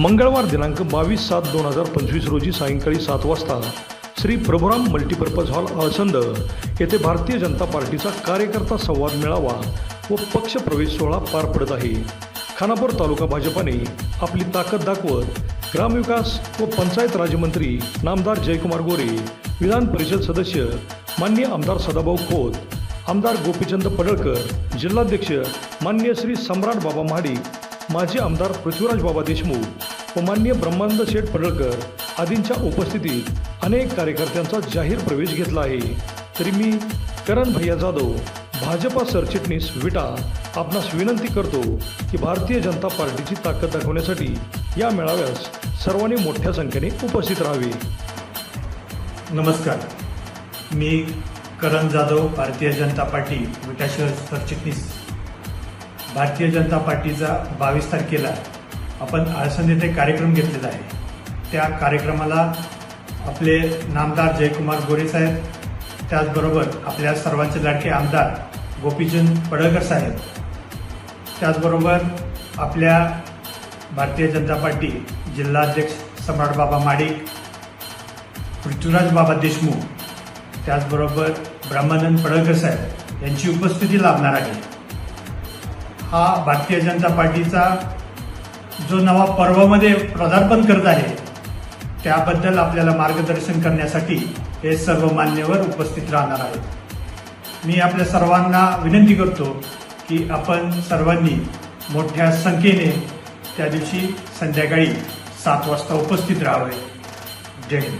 मंगळवार दिनांक बावीस सात दोन हजार पंचवीस रोजी सायंकाळी सात वाजता श्री प्रभुराम मल्टीपर्पज हॉल आळसंद येथे भारतीय जनता पार्टीचा कार्यकर्ता संवाद मेळावा व पक्ष प्रवेश सोहळा पार पडत आहे. खानापूर तालुका भाजपाने आपली ताकद दाखवत ग्रामविकास व पंचायत राज्यमंत्री नामदार जयकुमार गोरे विधान परिषद सदस्य मान्य आमदार सदाभाऊ खोत आमदार गोपीचंद पडळकर जिल्हाध्यक्ष मान्य श्री सम्राट बाबा महाडिक माजी आमदार पृथ्वीराज बाबा देशमुख व मान्य ब्रह्मानंद शेठ पडळकर आदींच्या उपस्थितीत अनेक कार्यकर्त्यांचा जाहीर प्रवेश घेतला आहे. तरी मी करण भैया जाधव भाजपा सरचिटणीस विटा आपणास विनंती करतो की भारतीय जनता पार्टीची ताकद दाखवण्यासाठी या मेळाव्यास सर्वांनी मोठ्या संख्येने उपस्थित राहावे. नमस्कार. मी करण जाधव भारतीय जनता पार्टी विटा शहर सरचिटणीस. भारतीय जनता पार्टीचा बावीस तारखेला आपण आळसंद येथे कार्यक्रम घेतलेला आहे. त्या कार्यक्रमाला आपले नामदार जयकुमार गोरे साहेब त्याचबरोबर आपल्या सर्वांचे लाडके आमदार गोपीचंद पडळकर साहेब त्याचबरोबर आपल्या भारतीय जनता पार्टी जिल्हाध्यक्ष सम्राट बाबा माडिक पृथ्वीराज बाबा देशमुख त्याचबरोबर ब्रह्मानंद पडळकर साहेब यांची उपस्थिती लाभणार आहे. हा भारतीय जनता पार्टीचा जो नवा पर्वामध्ये पदार्पण करत आहे त्याबद्दल आपल्याला मार्गदर्शन करण्यासाठी हे सर्व मान्यवर उपस्थित राहणार आहेत. मी आपल्या सर्वांना विनंती करतो की आपण सर्वांनी मोठ्या संख्येने त्या दिवशी संध्याकाळी सात वाजता उपस्थित राहावे. जय हिंद.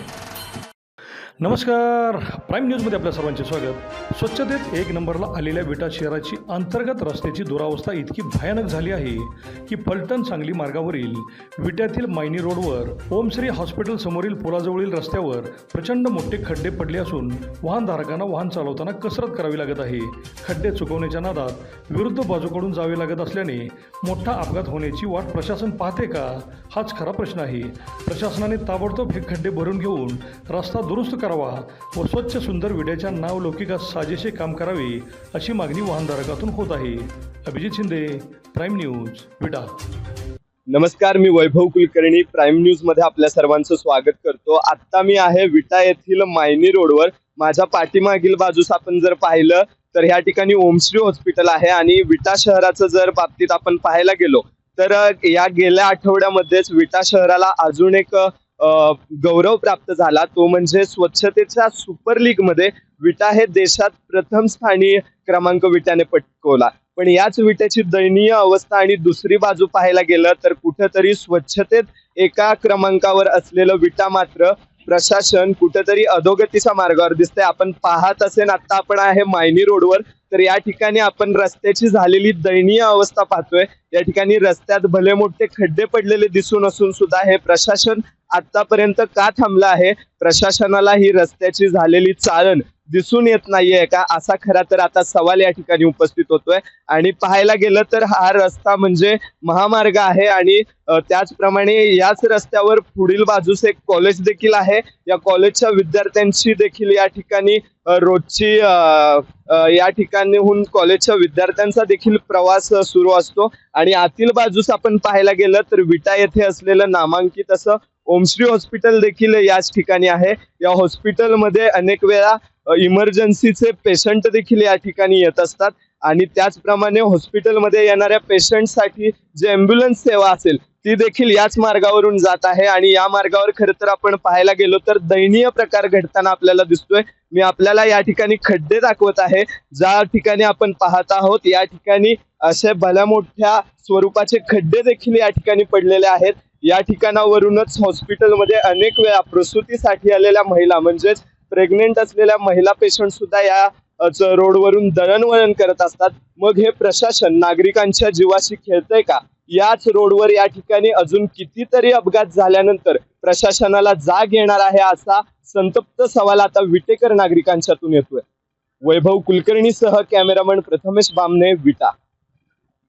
नमस्कार. प्राईम न्यूजमध्ये आपल्या सर्वांचे स्वागत. स्वच्छतेत एक नंबरला आलेल्या विटा शहराची अंतर्गत रस्त्याची दुरावस्था इतकी भयानक झाली आहे की फलटण सांगली मार्गावरील विट्यातील मायनी रोडवर ओमश्री हॉस्पिटल समोरील पुलाजवळील रस्त्यावर प्रचंड मोठे खड्डे पडले असून वाहनधारकांना वाहन चालवताना कसरत करावी लागत आहे. खड्डे चुकवण्याच्या नादात विरुद्ध बाजूकडून जावे लागत असल्याने मोठा अपघात होण्याची वाट प्रशासन पाहते का? हाच खरा प्रश्न आहे. प्रशासनाने ताबडतोब हे खड्डे भरून घेऊन रस्ता दुरुस्त करावा व स्वच्छ सुंदर विड्याच्या नावलौकिकास साजेसे काम करावे अशी मागणी वाहनधारकातून होत आहे. अभिजित शिंदे प्राईम न्यूज विडा नमस्कार मी वैभव कुलकर्णी प्राईम न्यूजमध्ये आपल्या सर्वांचं स्वागत करतो. आता मी आहे विटा येथील मायनी रोडवर. माझ्या पाठीमागील बाजूस आपण जर पाहिलं तर ह्या ठिकाणी ओमश्री हॉस्पिटल आहे आणि विटा शहराचं जर बाबतीत आपण पाहायला गेलो तर या गेल्या आठवड्यामध्येच विटा शहराला अजून एक गौरव प्राप्त झाला. तो म्हणजे स्वच्छतेच्या सुपर लीगमध्ये विटा हे देशात प्रथम स्थानी क्रमांक विट्याने पटकवला. पण याच विट्याची दयनीय अवस्था आणि दुसरी बाजू पाहायला गेलं तर कुठेतरी स्वच्छतेत एका क्रमांकावर असलेलं विटा मात्र प्रशासन कुठेतरी अधोगतीच्या मार्गावर दिसतंय. आपण पाहत असेल आता आपण आहे मायनी रोडवर. तर या ठिकाणी आपण रस्त्याची झालेली दयनीय अवस्था पाहतोय. या ठिकाणी रस्त्यात भले मोठे खड्डे पडलेले दिसून असून सुद्धा हे प्रशासन आतापर्यंत का थांबलं आहे? प्रशासनाला ही रस्त्याची झालेली चाळण दिसून येत नाहीये का? असा खरा तर आता सवाल या ठिकाणी उपस्थित होतोय. आणि पाहायला गेलं तर हा रस्ता म्हणजे महामार्ग आहे आणि त्याचप्रमाणे याच रस्त्यावर पुढील बाजूस एक कॉलेज देखील आहे. या कॉलेजच्या विद्यार्थ्यांची देखील या ठिकाणी रोजची या ठिकाणीहून कॉलेजच्या विद्यार्थ्यांचा देखील प्रवास सुरू असतो. आणि आतील बाजूस आपण पाहायला गेलं तर विटा येथे असलेलं नामांकित असं ओमश्री हॉस्पिटल देखील याच ठिकाणी आहे. या हॉस्पिटलमध्ये अनेक वेळा इमर्जन्सीचे पेशंट देखील या ठिकाणी येत असतात. आणि त्याचप्रमाणे हॉस्पिटलमध्ये येणाऱ्या पेशंटसाठी जे अँब्युलन्स सेवा असेल ती देखील याच मार्गावरून जात आहे. आणि या मार्गावर खरं तर आपण पाहायला गेलो तर दयनीय प्रकार घडताना आपल्याला दिसतोय. मी आपल्याला या ठिकाणी खड्डे दाखवत आहे. ज्या ठिकाणी आपण पाहत आहोत या ठिकाणी असे भल्या मोठ्या स्वरूपाचे खड्डे देखील या ठिकाणी पडलेले आहेत. या ठिकाणावरूनच हॉस्पिटलमध्ये अनेक वेळा प्रसूतीसाठी आलेल्या महिला म्हणजेच प्रेग्नेंट असलेल्या महिला पेशंट सुद्धा या च- रोडवरून दळणवळण करत असतात. मग हे प्रशासन नागरिकांच्या जीवाशी खेळतंय का? याच रोडवर या ठिकाणी अजून कितीतरी अपघात झाल्यानंतर प्रशासनाला जाग येणार आहे असा संतप्त सवाल आता विटेकर नागरिकांच्यातून येतोय. वैभव कुलकर्णीसह कॅमेरामन प्रथमेश बामने विटा.